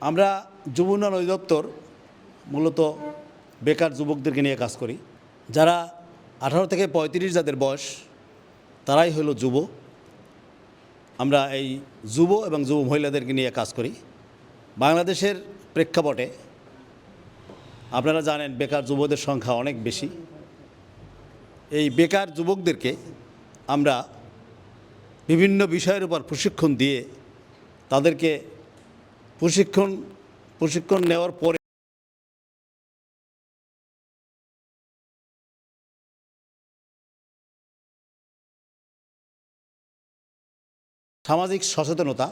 আমরা যুব উন্নয়ন অধিদপ্তর মূলত বেকার যুবকদেরকে নিয়ে কাজ করি। যারা আঠারো থেকে পঁয়ত্রিশ যাদের বয়স, তারাই হলো যুব। আমরা এই যুব এবং যুব মহিলাদেরকে নিয়ে কাজ করি। বাংলাদেশের প্রেক্ষাপটে আপনারা জানেন বেকার যুবদের সংখ্যা অনেক বেশি। এই বেকার যুবকদেরকে আমরা বিভিন্ন বিষয়ের উপর প্রশিক্ষণ দিয়ে তাদেরকে প্রশিক্ষণ প্রশিক্ষণ নেওয়ার পরে সামাজিক সচেতনতা,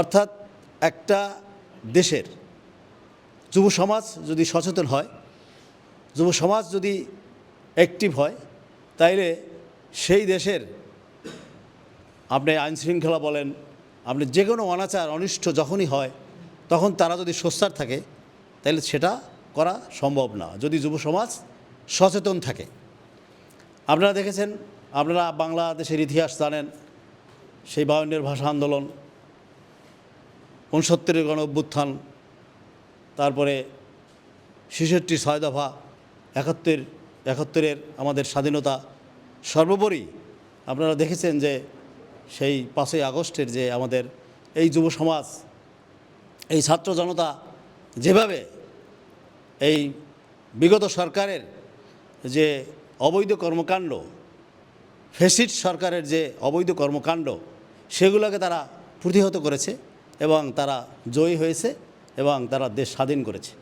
অর্থাৎ একটা দেশের যুব সমাজ যদি সচেতন হয়, যুব সমাজ যদি অ্যাক্টিভ হয়, তাইলে সেই দেশের আপনি আইন শৃঙ্খলা বলেন, আপনি যে কোনো অনাচার, অনিষ্ট যখনই হয় তখন তারা যদি সোচ্চার থাকে তাহলে সেটা করা সম্ভব না। যদি যুব সমাজ সচেতন থাকে। আপনারা দেখেছেন, আপনারা বাংলাদেশের ইতিহাস জানেন, সেই বাউন্নের ভাষা আন্দোলন উনসত্তরের গণ অভ্যুত্থান, তারপরে ছেষট্টি ছয় দফা, একাত্তর, একাত্তরের আমাদের স্বাধীনতা, সর্বোপরি আপনারা দেখেছেন যে সেই পাঁচই আগস্টের যে আমাদের এই যুব সমাজ এই ছাত্র জনতা যেভাবে এই বিগত সরকারের যে অবৈধ কর্মকাণ্ড ফেসিড সরকারের যে অবৈধ কর্মকাণ্ড, সেগুলোকে তারা প্রতিহত করেছে এবং তারা জয়ী হয়েছে এবং তারা দেশ স্বাধীন করেছে।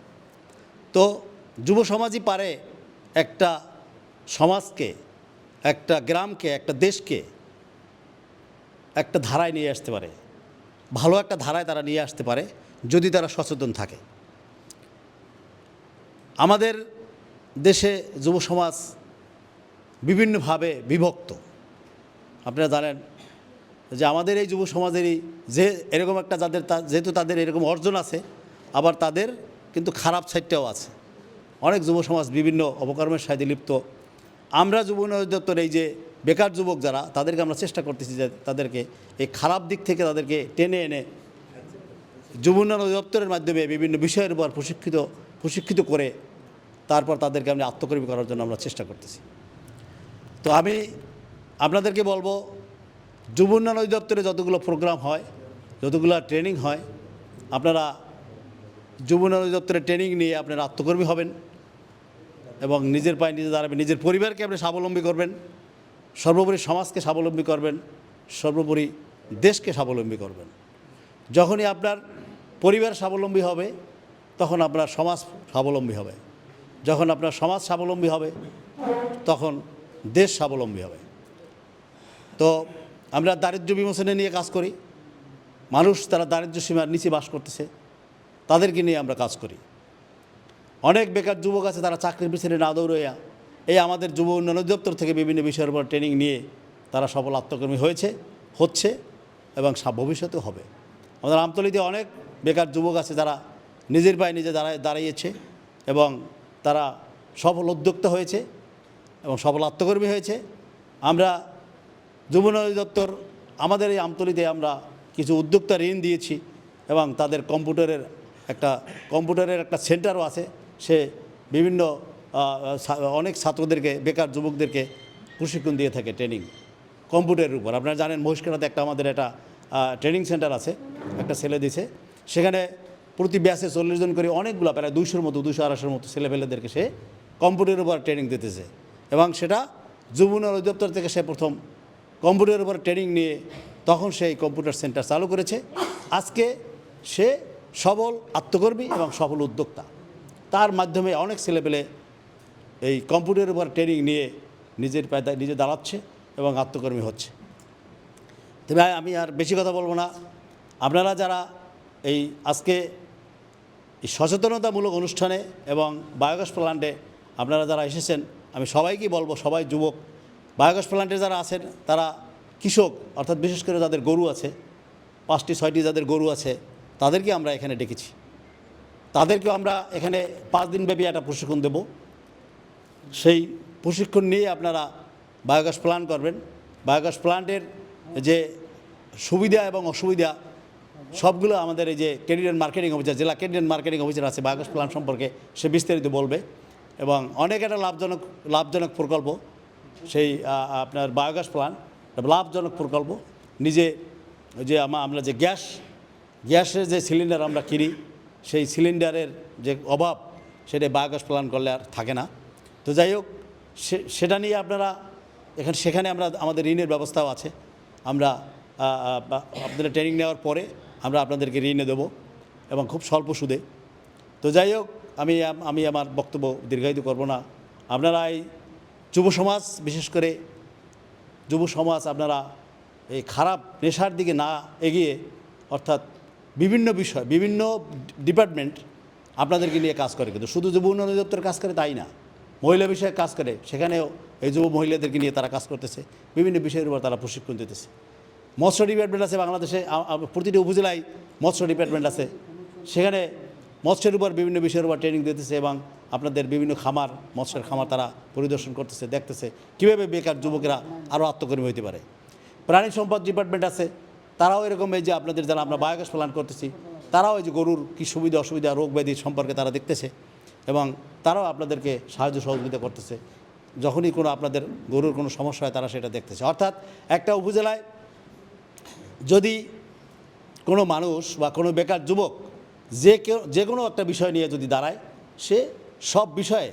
তো যুব সমাজই পারে একটা সমাজকে, একটা গ্রামকে, একটা দেশকে একটা ধারায় নিয়ে আসতে পারে। ভালো একটা ধারায় তারা নিয়ে আসতে পারে। যদি তারা সচেতন থাকে। আমাদের দেশে যুব সমাজ বিভিন্নভাবে বিভক্ত। আপনারা জানেন যে আমাদের এই যুব সমাজেরই যে এরকম একটা যাদের যেহেতু তাদের এরকম অর্জন আছে, আবার তাদের কিন্তু খারাপ সাইডটাও আছে। অনেক যুব সমাজ বিভিন্ন অপকর্মের সাথে লিপ্ত। আমরা যুব অধিদপ্তর এই যে বেকার যুবক যারা, তাদেরকে আমরা চেষ্টা করতেছি যে তাদেরকে এই খারাপ দিক থেকে তাদেরকে টেনে এনে যুব উন্নয়ন অধিদপ্তরের মাধ্যমে বিভিন্ন বিষয়ের উপর প্রশিক্ষিত প্রশিক্ষিত করে তারপর তাদেরকে আমি আত্মকর্মী করার জন্য আমরা চেষ্টা করতেছি। তো আমি আপনাদেরকে বলব যুব উন্নয়ন অধিদপ্তরে যতগুলো প্রোগ্রাম হয়, যতগুলো ট্রেনিং হয়, আপনারা যুব উন্নয়ন অধিদপ্তরে ট্রেনিং নিয়ে আপনারা আত্মকর্মী হবেন এবং নিজের পায়ে নিজে দাঁড়াবেন, নিজের পরিবারকে আপনি স্বাবলম্বী করবেন, সর্বোপরি সমাজকে স্বাবলম্বী করবেন, সর্বোপরি দেশকে স্বাবলম্বী করবেন। যখনই আপনার পরিবার স্বাবলম্বী হবে, তখন আপনার সমাজ স্বাবলম্বী হবে। যখন আপনার সমাজ স্বাবলম্বী হবে, তখন দেশ স্বাবলম্বী হবে। তো আমরা দারিদ্র্য বিমোচনে নিয়ে কাজ করি। মানুষ তারা দারিদ্র্য সীমার নিচে বাস করতেছে। তাদেরকে নিয়ে আমরা কাজ করি। অনেক বেকার যুবক আছে, তারা চাকরির পিছনে না দৌড়ইয়া এই আমাদের যুব উন্নয়ন অধিদপ্তর থেকে বিভিন্ন বিষয়ের উপর ট্রেনিং নিয়ে তারা সফল আত্মকর্মী হয়েছে, হচ্ছে এবং ভবিষ্যতেও হবে। আমাদের আমতলিতে অনেক বেকার যুবক আছে যারা নিজের পায়ে নিজে দাঁড়ায়, দাঁড়িয়েছে এবং তারা সফল উদ্যোক্তা হয়েছে এবং সফল আত্মকর্মী হয়েছে। আমরা যুব উন্নয়ন অধিদপ্তর আমাদের এই আমতলিতে আমরা কিছু উদ্যোক্তা ঋণ দিয়েছি এবং তাদের কম্পিউটারের একটা কম্পিউটারের একটা সেন্টারও আছে। সে বিভিন্ন অনেক ছাত্রদেরকে, বেকার যুবকদেরকে প্রশিক্ষণ দিয়ে থাকে ট্রেনিং কম্পিউটারের উপর। আপনারা জানেন মহিষকারাতে একটা আমাদের একটা ট্রেনিং সেন্টার আছে, একটা ছেলে দিছে। সেখানে প্রতি ব্যাচে চল্লিশ জন করে অনেকগুলো, প্রায় দুইশোর মতো দুশো আড়াইশোর মতো ছেলেপেলেদেরকে সে কম্পিউটারের উপর ট্রেনিং দিতেছে। এবং সেটা যুব উন্নয়ন অধিদপ্তর থেকে সে প্রথম কম্পিউটারের উপর ট্রেনিং নিয়ে তখন সেই কম্পিউটার সেন্টার চালু করেছে। আজকে সে সবল আত্মকর্মী এবং সফল উদ্যোক্তা। তার মাধ্যমে অনেক ছেলেপেলে এই কম্পিউটারের উপর ট্রেনিং নিয়ে নিজের পায়ে নিজে দাঁড়াচ্ছে এবং আত্মকর্মী হচ্ছে। তবে আমি আর বেশি কথা বলব না। আপনারা যারা এই আজকে এই সচেতনতামূলক অনুষ্ঠানে এবং বায়োগ্যাস প্ল্যান্টে আপনারা যারা এসেছেন, আমি সবাইকেই বলব, সবাই যুবক, বায়োগ্যাস প্ল্যান্টে যারা আছেন, তারা কৃষক, অর্থাৎ বিশেষ করে যাদের গরু আছে, পাঁচটি, ছয়টি যাদের গরু আছে, তাদেরকে আমরা এখানে ডেকেছি। তাদেরকেও আমরা এখানে পাঁচ দিনব্যাপী একটা প্রশিক্ষণ দেব। সেই প্রশিক্ষণ নিয়ে আপনারা বায়োগ্যাস প্ল্যান্ট করবেন। বায়োগ্যাস প্ল্যান্টের যে সুবিধা এবং অসুবিধা সবগুলো আমাদের এই যে ক্যান্ডিডেট মার্কেটিং অফিসার জেলা ক্যান্ডিডেট মার্কেটিং অফিসার আছে বায়োগ্যাস প্ল্যান্ট সম্পর্কে সে বিস্তারিত বলবে। এবং অনেক একটা লাভজনক লাভজনক প্রকল্প সেই আপনার বায়োগ্যাস প্ল্যান্ট লাভজনক প্রকল্প। নিজে যে আমরা যে গ্যাস গ্যাসের যে সিলিন্ডার আমরা কিনি সেই সিলিন্ডারের যে অভাব সেটা বায়োগ্যাস প্ল্যান্ট করলে আর থাকে না। তো যাই হোক সেটা নিয়ে আপনারা এখানে সেখানে আমরা আমাদের ঋণের ব্যবস্থাও আছে। আমরা আ, আ, আপনাদের ট্রেনিং নেওয়ার পরে আমরা আপনাদেরকে ঋণে দেবো এবং খুব স্বল্প সুদে। তো যাই হোক, আমি আমি আমার বক্তব্য দীর্ঘায়িত করব না। আপনারা এই যুব সমাজ, বিশেষ করে যুব সমাজ আপনারা এই খারাপ নেশার দিকে না এগিয়ে, অর্থাৎ বিভিন্ন বিষয়, বিভিন্ন ডিপার্টমেন্ট আপনাদেরকে নিয়ে কাজ করে। কিন্তু শুধু যুব উন্নয়ন অধিদপ্তর কাজ করে তাই না? মহিলা বিষয়ে কাজ করে। সেখানেও এই যুব মহিলাদেরকে নিয়ে তারা কাজ করতেছে। বিভিন্ন বিষয়ের উপর তারা প্রশিক্ষণ দিতেছে। মৎস্য ডিপার্টমেন্ট আছে বাংলাদেশে প্রতিটি উপজেলায় মৎস্য ডিপার্টমেন্ট আছে। সেখানে মৎস্যের উপর বিভিন্ন বিষয়ের উপর ট্রেনিং দিতেছে এবং আপনাদের বিভিন্ন খামার, মৎস্যের খামার তারা পরিদর্শন করতেছে, দেখতেছে কীভাবে বেকার যুবকেরা আরও আত্মকর্মী হতে পারে। প্রাণী সম্পদ ডিপার্টমেন্ট আছে, তারাও এরকম এই যে আপনাদের যারা আমরা বায়োগ্যাস প্ল্যান করতেছি, তারাও এই যে গরুর কী সুবিধা, অসুবিধা, রোগ ব্যাধি সম্পর্কে তারা দেখতেছে এবং তারাও আপনাদেরকে সাহায্য সহযোগিতা করতেছে। যখনই কোনো আপনাদের গরুর কোনো সমস্যা হয় তারা সেটা দেখতেছে। অর্থাৎ একটা উপজেলায় যদি কোনো মানুষ বা কোনো বেকার যুবক যে কেউ, যে কোনো একটা বিষয় নিয়ে যদি দাঁড়ায়, সে সব বিষয়ে,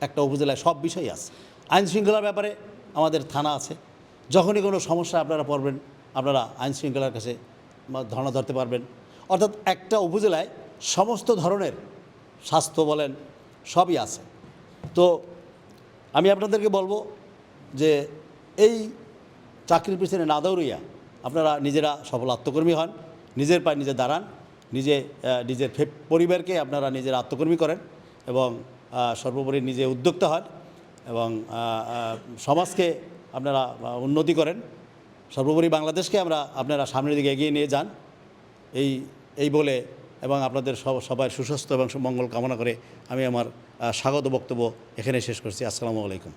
একটা উপজেলায় সব বিষয়ই আছে। আইন শৃঙ্খলার ব্যাপারে আমাদের থানা আছে। যখনই কোনো সমস্যা আপনারা পড়বেন, আপনারা আইন শৃঙ্খলার কাছে বা ধর্ণা ধরতে পারবেন। অর্থাৎ একটা উপজেলায় সমস্ত ধরনের স্বাস্থ্য বলেন, সবই আছে। তো আমি আপনাদেরকে বলব যে এই চাকরির পিছনে না দৌড়িয়া আপনারা নিজেরা সফল আত্মকর্মী হন, নিজের পায়ে নিজে দাঁড়ান, নিজে নিজের পরিবারকে আপনারা নিজের আত্মকর্মী করেন এবং সর্বোপরি নিজে উদ্যোক্তা হন এবং সমাজকে আপনারা উন্নতি করেন। সর্বোপরি বাংলাদেশকে আমরা আপনারা সামনের দিকে এগিয়ে নিয়ে যান। এই এই বলে এবং আপনাদের সব- সবার সুস্বাস্থ্য এবং মঙ্গল কামনা করে আমি আমার স্বাগত বক্তব্য এখানে শেষ করছি। আসসালামু আলাইকুম।